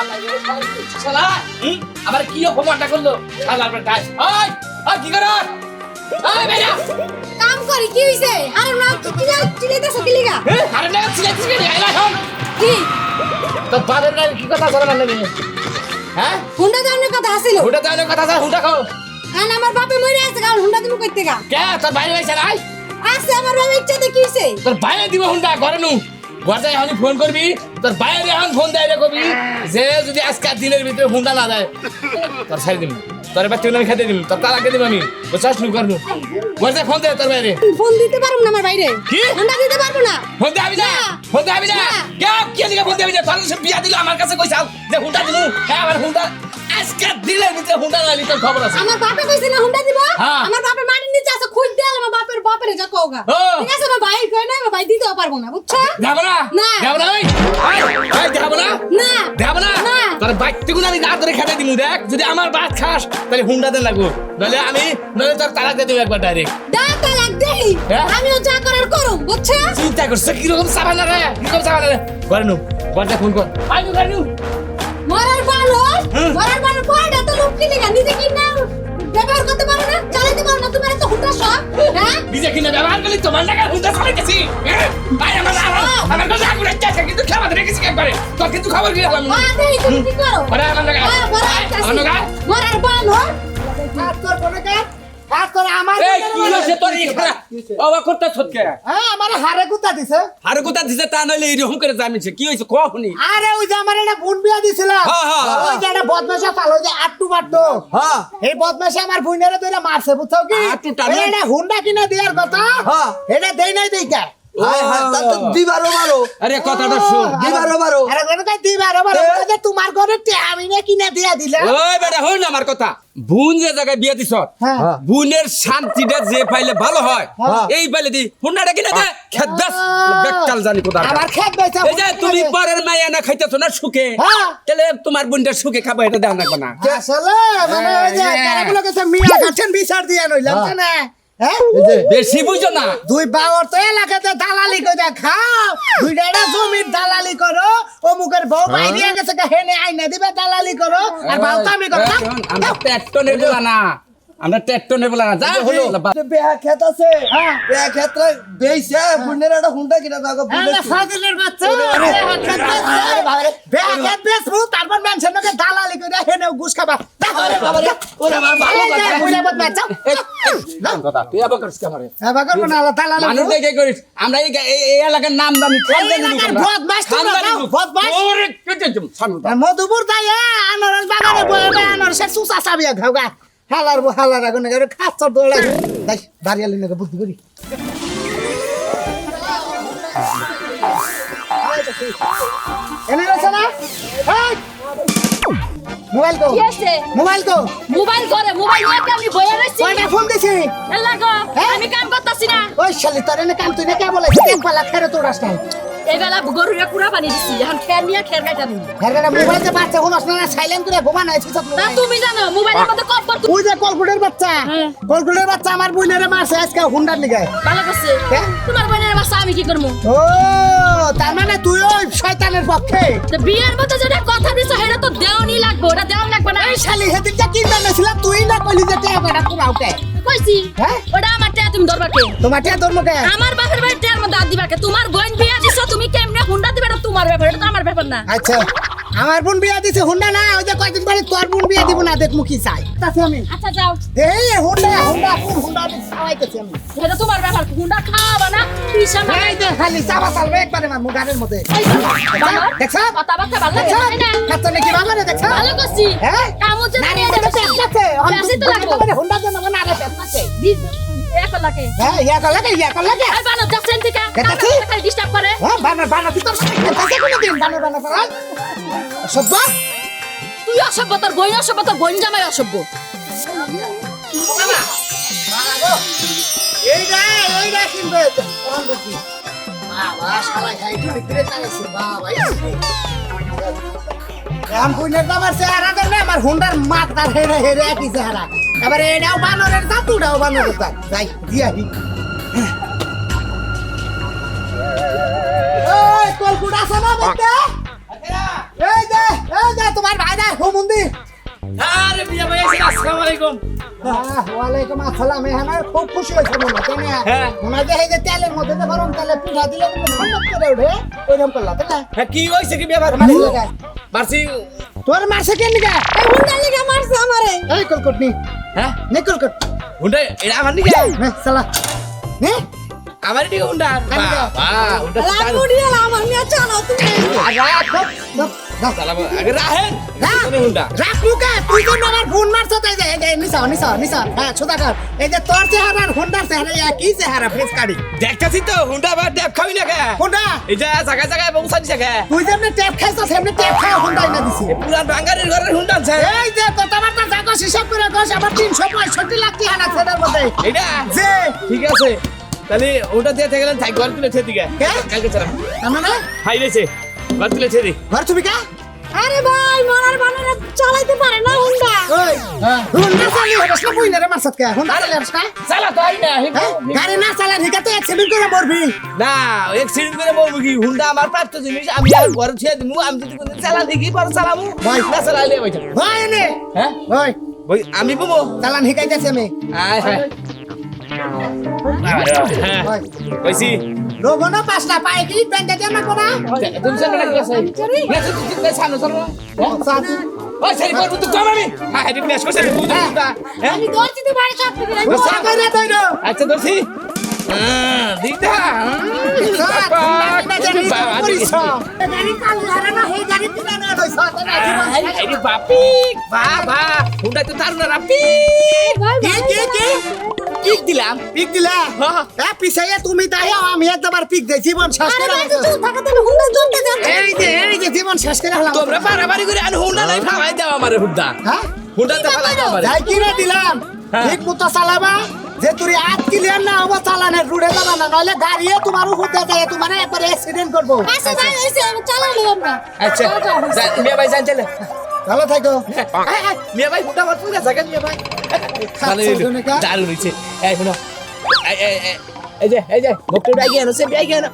শালা আবার কি অপমানটা করল? শালা আপনার ওই ওই কি করো? ওই বেটা কাম করি কি হইছে? আর না চিলা চিলাইতেছ কি লিগা? আরে না ছিলে ছিলে আইলা হন কি? তো বাদের গায়ে কি কথা বলা লাগে? হ্যাঁ? হুন্ডা দানের কথা আছিল। হুঁটা তাহলে কথা স্যার হুঁটা খাও আর আমার বাপে মরে আছে কারণ হুন্ডা তুমি কইতে গা। কে? তোর বাইরে বাইছে নাই আছে আমার বাবা ইচ্ছাতে কি হইছে? তোর বাইরে দিব হুঁটা ঘরে নু ঘরে যাই এখন ফোন করবি? তোর বাইরে এখন ফোন দেয় কবি যে যদি আজকে দিনের ভিতরে হুঁটা না দেয় তোর ছাড়ি দিবি তোর এবার তুই আমি খেতে দিবি তোর তার আগে দিব আমি। বুঝছাস নু করনু। ঘরে ফোন দে তোর বাইরে ফোন দিতে পারব না আমার বাইরে কি? হুন্ডা দিতে পারব না। ফোন দে আমি না। ফোন দে আমি না। কে কে দিকে ফোন দে আমি না তোর বিয়া দিল আমার কাছে কইছাল যে হুঁটা দিলু হ্যাঁ আমার হুঁটা আজকে দিনের ভিতরে হুঁটা না তোর খবর আছে। আমার বাপে কইছে না হুন্ডা দিব? হ্যাঁ। আমার বাপের মাটির নিচে আছে খুঁজ দেয়াল আমার বাপের বাপের যা কওগা ঠিক আছে আমার ভাই কই না আমার ভাই দিতেও পারব না বুঝছ? যাব না? না। যাব না? ওই ওই যাব না? না। দেব না। তোর বাইকটুকুন আমি না ধরে খেতে দিমু দেখ। যদি আমার ভাত খাস তাহলে হুন্ডা দেন লাগবো। নইলে আমি নইলে তোর তালাক দিয়ে দেবো একবার ডাইরেক্ট দা তালাক দেই? হ্যাঁ? আমিও যা করার করুম বুঝছ? চিন্তা করছে? কীরকম সাবানা রে? কীরকম সাবানা রে? ঘরে নু ঘরে ফোন কর আই নু ঘরে নু মরার ভালো হুম। মরার ভালো পয়টা তো লোক কিনে গা নিজে কি না ব্যবহার করতে পারো না? চালাতে পারো না তোমার তো হুটা সব হ্যাঁ? নিজে কিনে ব্যবহার করলে? তোমার টাকা হুটা চালাইতেছি হ্যাঁ? ভাই আমার আমার আমার কাছে আগুন আছে কিন্তু খাবার রেখেছি একবারে। তো কিন্তু খাবার কি হলাম না দেই তুমি কি করো? আরে আমার লাগা হ্যাঁ, আমার লাগা মরার ভালো আর তোর কোনে কে হাত তোর আমার এই কি হইছে তোর এখানে অবাক করতে ছটকে হ্যাঁ আমার হারে কুত্তা দিছে। আর কোথা দিছে তা নইলে এরকম করে জামিছে কি হইছে কখনই আরে ওই যে আমার একটা বোন বিয়া দিছিল। হ্যাঁ, হ্যাঁ, হ্যাঁ। ওই যে একটা বদমাশা পালো যে আটটু বাট্টু। হ্যাঁ। এই বদমাশা আমার বোনেরা ধরে মারছে বুঝছ কি? আটটু টানো। এটা হুন্ডা কিনে দেওয়ার কথা। হ্যাঁ। এটা দেই নাই দেই হায় হায় তা তো দিবারো মারো। আরে কথাটা শুন। দিবারো মারো। আরে কোন কাই দিবার আবার এ? যে তোমার ঘরে আমি না কিনে দিয়া দিলা? ওই বেটা হই আমার কথা। বুন যে জায়গায় বিয়ে দিছ হ্যাঁ। বুনের শান্তিটা যে পাইলে ভালো। এই পাইলে দি হুন্ডাটা কিনে দে। খেত বেশ বেকাল জানি কোথার আমার খেত বেচা এই যে তুমি পরের মাইয়া না খাইতেছো না সুখে। তাহলে তোমার বোনটা সুখে খাব এটা দেও না। কোনা আসলে মানে ওই যে তারাগুলো কাছে মিয়া কাছেন বিচার দিয়া নইলাম। না এই যে বেশি বুঝো না। দুই বাবার তো এলাকাতে দালালি করে খাও। দুই ডাটা জমির দালালি করো। অমুকের মুখের বউ বাইরে গেছে হেনে আইনা দিবে দালালি করো। আর বাউ তো আমি করো এই, শোন, আমরা না। আমরা ট্যাক্টর নেব না যা হলো। বেহা ক্ষেত আছে। হ্যাঁ। বেহা ক্ষেত্রে বেইছে বুনের একটা হুন্ডা কিনা দাও বুনের ফাজিলের বাচ্চা বাবারে ব্যাগ বেসবো তারপর মেনশন করে দালালি করে হেনে ঘুষ খাবা। আরে বাবারে। ওরে আমার ভালো কথা বুড়া বদমাশ যাও। কথা তুই আবার করিস কামারে হ্যাঁ, বাগর বানা আল্লাহ দালালি মানুষ দেখে করিস। আমরা এই এই- এই এলাকার নাম দামি এই এলাকার বদমাশ তোমরা যাও, ওরে কেটে জম সামনে মধুপুর আনারস বাগানে বয়ে আনারসের সুসা চাবিয়া হালার হালার আগুন খাচ্ছর দৌড়াই। তাই বাড়ি আলি নাকি বুদ্ধি করি। এনে রয়েছে না? মোবাইল তো কি আছে মোবাইল তো মোবাইল করে মোবাইল নিয়ে কি আমি বইয়া রইছি কয়টা ফোন দিছি? গো হ্যাঁ? আমি কাম করতাছি না। ওই শালি তোর এনে কাম তুই না কে বলে? এক পালা খেরে তোর রাস্তায় এই বেলা গরুরে কুড়া পানি দিছি এখন খের নিয়ে খের গাইতা দিই হেরে মোবাইল যে বাচ্চা হলো না সাইলেন্ট করে ঘুমা নাই ছিসত না তুমি জানো মোবাইলের মধ্যে কপ কর ওই যে কলকুটের বাচ্চা হ্যাঁ। বাচ্চা আমার বইনেরে মারছে আজকে হুন্ডার লিগায়। ভালো করছে? তোমার বোনের বাসা আমি কি করব ও তার মানে তুই ওই শয়তানের পক্ষে? তো বিয়ের মধ্যে যেটা কথা দিছো সেটা তো দেওয়ানি লাগবে ওটা দেওয়ান লাগবে না। এই শালি সেদিনটা কি জানেছিল তুই না কইলি যে কইছি। হ্যাঁ? ওটা আমার তুমি ধরবা কে? তোমার টেয়া ধর্মকে আমার বাপের বাড়ি টেয়ার মধ্যে হাত দিবা তোমার বোন বিয়া দিছো তুমি কেমনে হুন্ডা দিবে? এটা তোমার ব্যাপার এটা তো আমার ব্যাপার না। আচ্ছা আমার বোন বিয়া দিছে হুন্ডা না ওই যে কয়েকদিন পরে তোর বোন বিয়া দিব না দেখ মুখি চাই। তাতে আমি আচ্ছা যাও। এই হুন্ডা হুন্ডা কোন হুন্ডা খাওয়াইতেছি আমি। এটা তোমার ব্যাপার হুন্ডা খাওয়াবা না পিসা না। এই যে খালি চাবা চালবে একবারে মার মুগারের মধ্যে। এই বাবা, দেখছ? ভালো লাগে দেখছ না? খাচ্ছ নাকি বাবারে দেখছ? ভালো করছি। হ্যাঁ? কামও যে নারী নিয়ে মধ্যে আছে পেঁয়াজি তো লাগবো। হুন্ডা জন্য পেট আছে। হ্যাঁ ইয়া ইয়া? ডিস্টার্ব করে। হ্যাঁ তুই কাছে কোনো? দিন করাল তুই অসভ্য তোর বই অসভ্য তোর বোন জামাই অসভ্য। এইটা এইটা কিনবে বাবা শালা ভিতরে বাবা চেহারা আমার হুন্ডার মাথা হেরে হেরে একই চেহারা। এবারে এটাও বানরের দাঁত ওটাও বানরের দাঁত যাই দিয়া হি কলকুট আছে না বলতে? এই যে এই যে তোমার ভাই না হোমন্দি আরে হ্যাঁ বিয়া ভাই আসসালামু আলাইকুম। হ্যাঁ, ওয়ালাইকুম আসসালাম। হ্যাঁ আমার খুব খুশি হয়েছে মনে তাই না? হ্যাঁ। ওনা যে এই যে তেলের মধ্যে যে গরম তেলে পিঠা দিলে কিন্তু সম্ভব করে ওঠে ওইরকম করলা তোর মারছে কেন গা এই হুন্ডা লাগা হ্যাঁ? নে কলকট হুন্ডা এটা আমার দিকে। নে চালা নে। আমার দিকে হুন্ডা বাবা হুন্ডা আমার নিয়ে চালাও তুমি। রাখ ধপ, ধপ, ধপ। চালাবো আগে রাহেন রাখ। তুমি হুন্ডা রাখ মুখে তুই তো আমার ফোন মারছ তাই যে নিসা নিসা নিসা। হ্যাঁ সুদা কর। এই যে তোর চেহারা আর হুন্ডার চেহারা একই চেহারা ফেস কাটি দেখতেছি তো হুন্ডা বা ড্যাব খাবি না কে হুন্ডা এই যে জায়গায় জায়গায় পৌঁছানি কে তুই যেমনি ট্যাপ খাইছ সেমনি ট্যাপ খাওয়া হুন্ডাই না দিছি। পুরান বাঙ্গারের ঘরের হুন্ডা আছে। এই যে কথাবার্তা জাগো হিসাব করে কস আবার তিনশো পঁয়ষট্টি লাখ টাকা না ছেলের মধ্যে। এটা যে। ঠিক আছে। তাহলে ওটা দিয়ে থেকে গেলেন থাক ঘর তুলে ছেড়ে দিকে। কালকে চালাম তার মানে? হাই রেছে। ঘর তুলে ছেড়ে ঘর তুমি কা? আরে ভাই মরার বানারে চালাইতে পারে না হুন্ডা। ওই হুন্ডা চালি হরস না। কইনা রে মারছত কে হুন্ডা চালি হরস না। চালা তো আই না হ্যাঁ? গাড়ি না চালা হিকা তো অ্যাক্সিডেন্ট করে মরবি। না এক্সিডেন্ট করে বলব কি? হুন্ডা আমার প্রাপ্ত জিনিস আমি আর ঘরে ছেড়ে দিমু আমি যদি কোনদিন চালা দেখি পরে চালামু। ভাই। না চালাইলে ভাই ভাই এনে। হ্যাঁ? ভাই। ভাই আমি বমো। চালান হিকাইতেছে আমি। আয় হায় হ্যাঁ। ভাই। কইছি। রোগো না পাঁচটা পায় কি ব্যাংকে দিয়ে না? কোনা তুমি আছে? না তুই সামনে চলো ওই সারি করব তুই কম আমি। হ্যাঁ হেডি প্লেস করছে আমি দৌড়ছি তুই বাড়ি সব থেকে। ও সাগরে দইরো আচ্ছা হ্যাঁ দিদা না না আরে বাপি। বাবা হুন্ডা তো তার না পি ভাই কি কি কি? পিক দিলাম পিক দিলা? হ্যাঁ। এ পিছাইয়া তুমি তাই আমি একবার পিক দেই জীবন শেষ আরে করে এই যে এই যে জীবন শেষ করে হলাম। তোমরা পারাবারি করে আন হুন্ডা নাই ফালাই দাও আমারে হুন্ডা। হ্যাঁ? হুন্ডা তো ফালাই দাও আমারে। যাই কিনে দিলাম। হ্যাঁ। ঠিক মতো চালাবা যে তুই আট ক্লিয়ার না হব চালানের রুড়ে যাবা না নইলে গাড়িয়ে তোমার উপর যায় তোমার একবার অ্যাক্সিডেন্ট করব। আচ্ছা চালালি আমরা আচ্ছা যাও, যাও, যা, ভাই যান চলে। ভালো থাকো। মিয়া ভাই হুন্ডা মার পুরা জায়গা মিয়া ভাই। দারুণ এই শুনো। যে এই যে ভক্তটা ব্যাগি আনো সে ব্যাগি আনো।